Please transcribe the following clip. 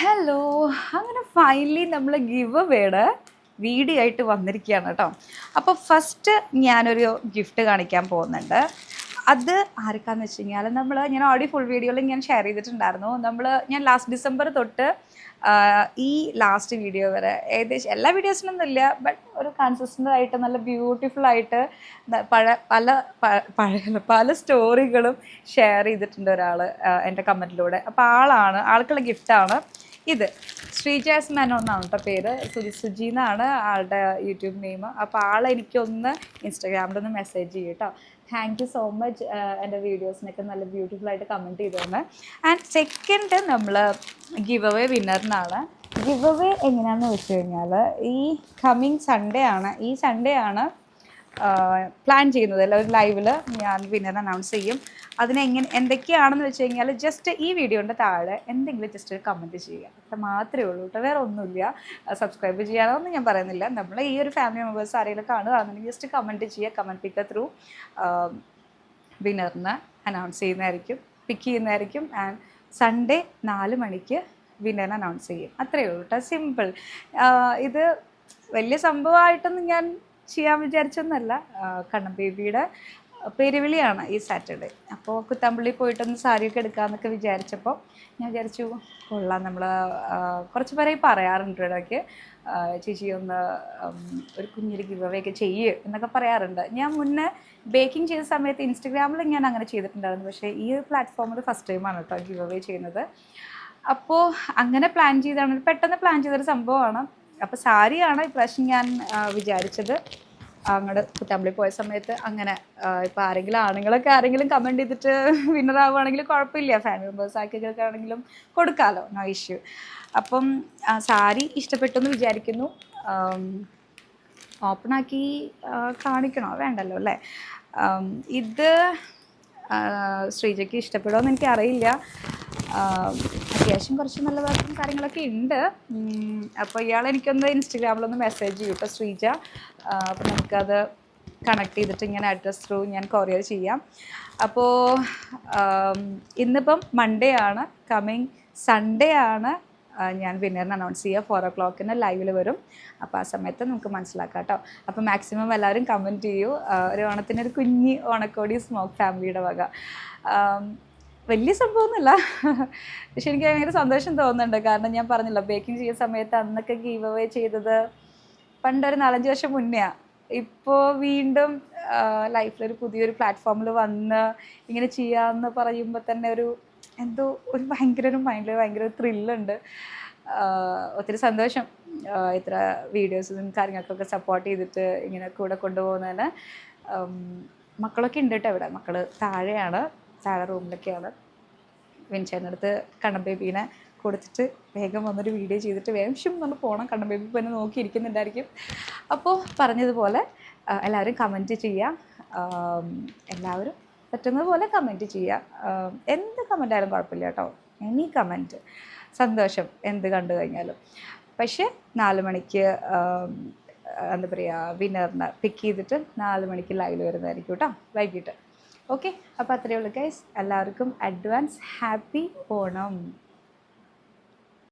Hello അങ്ങനെ finally നമ്മൾ give word video ആയിട്ട് വന്നിരിക്കുകയാണ് കേട്ടോ അപ്പോൾ ഫസ്റ്റ് ഞാനൊരു ഗിഫ്റ്റ് കാണിക്കാൻ പോകുന്നുണ്ട്. അത് ആർക്കാന്ന് വെച്ച് കഴിഞ്ഞാൽ നമ്മൾ ഞാൻ ഓഡിയോ ഫുൾ വീഡിയോയിൽ ഞാൻ ഷെയർ ചെയ്തിട്ടുണ്ടായിരുന്നു. നമ്മൾ ഞാൻ ലാസ്റ്റ് ഡിസംബർ തൊട്ട് ഈ ലാസ്റ്റ് വീഡിയോ വരെ ഏകദേശം എല്ലാ വീഡിയോസിനൊന്നും ഇല്ല ബട്ട് ഒരു കൺസിസ്റ്റന്റ് ആയിട്ട് നല്ല ബ്യൂട്ടിഫുൾ ആയിട്ട് പഴ പല പഴയ പല സ്റ്റോറികളും ഷെയർ ചെയ്തിട്ടുണ്ട് ഒരാൾ എന്റെ കമന്റിലൂടെ അപ്പോൾ ആളാണ് ആൾക്കുള്ള ഗിഫ്റ്റാണ് ഇത് ശ്രീജാസ് മേനോ എന്നാണ് കേട്ടോ പേര്. സുജി സുജി എന്നാണ് ആളുടെ യൂട്യൂബ് നെയിം. അപ്പോൾ ആളെനിക്കൊന്ന് എനിക്കൊന്ന് ഇൻസ്റ്റാഗ്രാമിലൊന്ന് മെസ്സേജ് ചെയ്യും കേട്ടോ താങ്ക് യു സോ മച്ച് എന്റെ വീഡിയോസിനൊക്കെ നല്ല ബ്യൂട്ടിഫുൾ ആയിട്ട് കമന്റ് ചെയ്തോന്ന് ആൻഡ് സെക്കൻഡ് നമ്മൾ ഗിവ് അവേ വിന്നറിനാണ് ഗിവ് അവേ എങ്ങനെയാണെന്ന് വെച്ച് കഴിഞ്ഞാൽ ഈ കമ്മിങ് സൺഡേ ആണ്. ഈ സൺഡേ ആണ് പ്ലാൻ ചെയ്യുന്നത്. അല്ല ഒരു ലൈവിൽ ഞാൻ വിന്നർ അനൗൺസ് ചെയ്യും. അതിനെങ്ങനെ എന്തൊക്കെയാണെന്ന് വെച്ച് കഴിഞ്ഞാൽ ജസ്റ്റ് ഈ വീഡിയോന്റെ താഴെ എന്തെങ്കിലും ജസ്റ്റ് ഒരു കമന്റ് ചെയ്യുക. അത്ര മാത്രമേ ഉള്ളൂ കേട്ടോ വേറെ ഒന്നുമില്ല. സബ്സ്ക്രൈബ് ചെയ്യാനൊന്നും ഞാൻ പറയുന്നില്ല. നമ്മൾ ഈ ഒരു ഫാമിലി മെമ്പേഴ്സ് ആരെങ്കിലും കാണുകയാണെന്നുണ്ടെങ്കിൽ ജസ്റ്റ് കമന്റ് ചെയ്യുക. കമന്റ് പിക്ക് ത്രൂ വിന്നറിന് അനൗൺസ് ചെയ്യുന്നതായിരിക്കും പിക്ക് ചെയ്യുന്നതായിരിക്കും. ആൻഡ് സൺഡേ നാല് മണിക്ക് വിന്നറിനെ അനൗൺസ് ചെയ്യും. അത്രയേ ഉള്ളൂ കേട്ടോ സിമ്പിൾ ഇത് വലിയ സംഭവമായിട്ടൊന്നും ഞാൻ ചെയ്യാൻ വിചാരിച്ചൊന്നല്ല. കണ്ണൻ ബേബിയുടെ പെരുവിളിയാണ് ഈ സാറ്റർഡേ. അപ്പോൾ കുത്തമ്പള്ളി പോയിട്ടൊന്ന് സാരിയൊക്കെ എടുക്കാമെന്നൊക്കെ വിചാരിച്ചപ്പോൾ ഞാൻ വിചാരിച്ചു കൊള്ളാം നമ്മൾ കുറച്ച് പേരെ പറയാറുണ്ട് ഇടയ്ക്ക്. ചേച്ചി ഒന്ന് ഒരു കുഞ്ഞൊരു ഗിവ് ചെയ്യ് എന്നൊക്കെ പറയാറുണ്ട്. ഞാൻ മുന്നേ ബേക്കിംഗ് ചെയ്ത സമയത്ത് ഇൻസ്റ്റഗ്രാമിൽ ഞാൻ അങ്ങനെ ചെയ്തിട്ടുണ്ടായിരുന്നു. പക്ഷേ ഈ ഒരു പ്ലാറ്റ്ഫോമിൽ ഫസ്റ്റ് ടൈമാണ് കേട്ടോ ഗിവ് ചെയ്യുന്നത്. അപ്പോൾ അങ്ങനെ പ്ലാൻ ചെയ്താണ്. പെട്ടെന്ന് പ്ലാൻ ചെയ്തൊരു സംഭവമാണ്. അപ്പോൾ സാരിയാണ് ഇപ്രാവശ്യം ഞാൻ വിചാരിച്ചത്. അങ്ങോട്ട് കുറ്റാമ്പളി പോയ സമയത്ത് അങ്ങനെ ഇപ്പൊ ആരെങ്കിലും ആണുങ്ങളൊക്കെ ആരെങ്കിലും കമന്റ് ചെയ്തിട്ട് വിന്നർ ആവുകയാണെങ്കിൽ കുഴപ്പമില്ല. ഫാമിലി മെമ്പേഴ്സ് ആക്കിയൊക്കെ ആണെങ്കിലും കൊടുക്കാമല്ലോ നോ ഇഷ്യൂ അപ്പം സാരി ഇഷ്ടപ്പെട്ടു എന്ന് വിചാരിക്കുന്നു ഓപ്പണാക്കി കാണിക്കണോ? വേണ്ടല്ലോ അല്ലേ? ഇത് ശ്രീജയ്ക്ക് ഇഷ്ടപ്പെടുമോ എനിക്ക് അറിയില്ല അത്യാവശ്യം കുറച്ച് നല്ല വർക്കും കാര്യങ്ങളൊക്കെ ഉണ്ട്. അപ്പോൾ ഇയാൾ എനിക്കൊന്ന് ഇൻസ്റ്റഗ്രാമിലൊന്ന് മെസ്സേജ് ചെയ്യും കേട്ടോ ശ്രീജ അപ്പോൾ നമുക്കത് കണക്ട് ചെയ്തിട്ട് ഇങ്ങനെ അഡ്രസ് ത്രൂ ഞാൻ കൊറിയർ ചെയ്യാം. അപ്പോൾ ഇന്നിപ്പം മൺഡേ ആണ്. കമ്മിങ് സൺഡേ ആണ്. ഞാൻ വിന്നറിന് അനൗൺസ് ചെയ്യുക ഫോർ ഓ ക്ലോക്കിന് ലൈവിൽ വരും. അപ്പോൾ ആ സമയത്ത് നമുക്ക് മനസ്സിലാക്കാം കേട്ടോ അപ്പോൾ മാക്സിമം എല്ലാവരും കമന്റ് ചെയ്യൂ. ഒരു ഓണത്തിനൊരു കുഞ്ഞി ഓണക്കോടി സ്മോക്ക് ഫാമിലിയുടെ വക. വലിയ സംഭവമൊന്നുമില്ല. പക്ഷെ എനിക്ക് ഭയങ്കര സന്തോഷം തോന്നുന്നുണ്ട്. കാരണം ഞാൻ പറഞ്ഞില്ല ബേക്കിംഗ് ചെയ്യുന്ന സമയത്ത് അന്നൊക്കെ ഗീവ് അവേ ചെയ്തത് പണ്ടൊരു നാലഞ്ച് വർഷം മുന്നെയാണ് ഇപ്പോൾ വീണ്ടും ലൈഫിലൊരു പുതിയൊരു പ്ലാറ്റ്ഫോമിൽ വന്ന് ഇങ്ങനെ ചെയ്യാമെന്ന് പറയുമ്പോൾ തന്നെ ഒരു എന്തോ ഒരു ഭയങ്കര ഒരു മൈൻഡിൽ ഭയങ്കര ഒരു ത്രില്ലുണ്ട് ഒത്തിരി സന്തോഷം. ഇത്ര വീഡിയോസും കാര്യങ്ങൾക്കൊക്കെ സപ്പോർട്ട് ചെയ്തിട്ട് ഇങ്ങനെ കൂടെ കൊണ്ടുപോകുന്നതിന്. മക്കളൊക്കെ ഉണ്ട് കേട്ടോ ഇവിടെ. മക്കൾ താഴെയാണ്. താഴെ റൂമിലൊക്കെയാണ്. വിൻചേനടുത്ത് കണ്ണൻ ബേബീനെ കൊടുത്തിട്ട് വേഗം വന്നൊരു വീഡിയോ ചെയ്തിട്ട് വേഗം ഷും നമ്മൾ പോകണം കണ്ണൻ ബേബി പിന്നെ നോക്കിയിരിക്കുന്നുണ്ടായിരിക്കും. അപ്പോൾ പറഞ്ഞതുപോലെ എല്ലാവരും കമന്റ് ചെയ്യുക എല്ലാവരും പറ്റുന്നത് പോലെ കമന്റ് ചെയ്യുക എന്ത് കമന്റ് ആയാലും കുഴപ്പമില്ല കേട്ടോ. എനി കമന്റ് സന്തോഷം. എന്ത് കണ്ടു കഴിഞ്ഞാലും. പക്ഷേ നാല് മണിക്ക് എന്താ പറയുക വിന്നറിനെ പിക്ക് ചെയ്തിട്ട് നാല് മണിക്ക് ലൈവിൽ വരുന്നതായിരിക്കും കേട്ടോ. വൈകിട്ട്. ഓക്കെ അപ്പോൾ അത്രയേ ഉള്ളൂ ഗൈസ് എല്ലാവർക്കും അഡ്വാൻസ് ഹാപ്പി ഓണം.